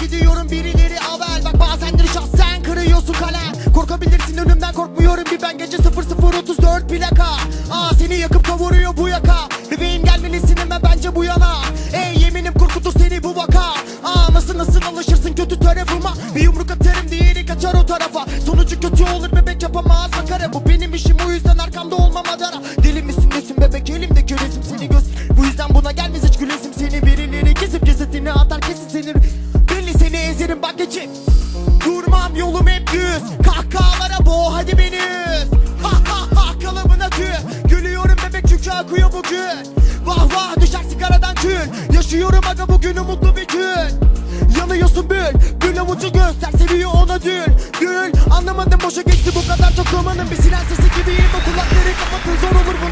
gidiyorum birileri haber. Bak bazenleri şahsen kırıyorsun kalem. Korkabilirsin önümden korkmuyorum bir ben. Gece 0034 plaka. Aa seni yakıp kavuruyor bu yaka. Bebeğim gelmelisin hemen bence bu yana. Ey yeminim korkutur seni bu vaka. Aa nasıl nasıl alışırsın kötü tarafıma? Bir yumruk atarım diğeri kaçar o tarafa. Sonucu kötü olur bebek yapamaz makara Bu benim işim o yüzden arkamda olmam adara. Deli misin? Bak geçip Durmam yolum hep düz. Kahkahalara boğ hadi beni Ha ha ha kalıbına tüy. Gülüyorum bebek çünkü akıyor bugün Vah vah düşer sigaradan kül Yaşıyorum aga bugünü mutlu bir gün. Yanıyorsun bül. Bül avucu göster seviyor ona dül. Dül. Anlamadım boşa geçti bu kadar çok romanın Bir siren sesi gibiyim o kulakları kapatın Zor olur buna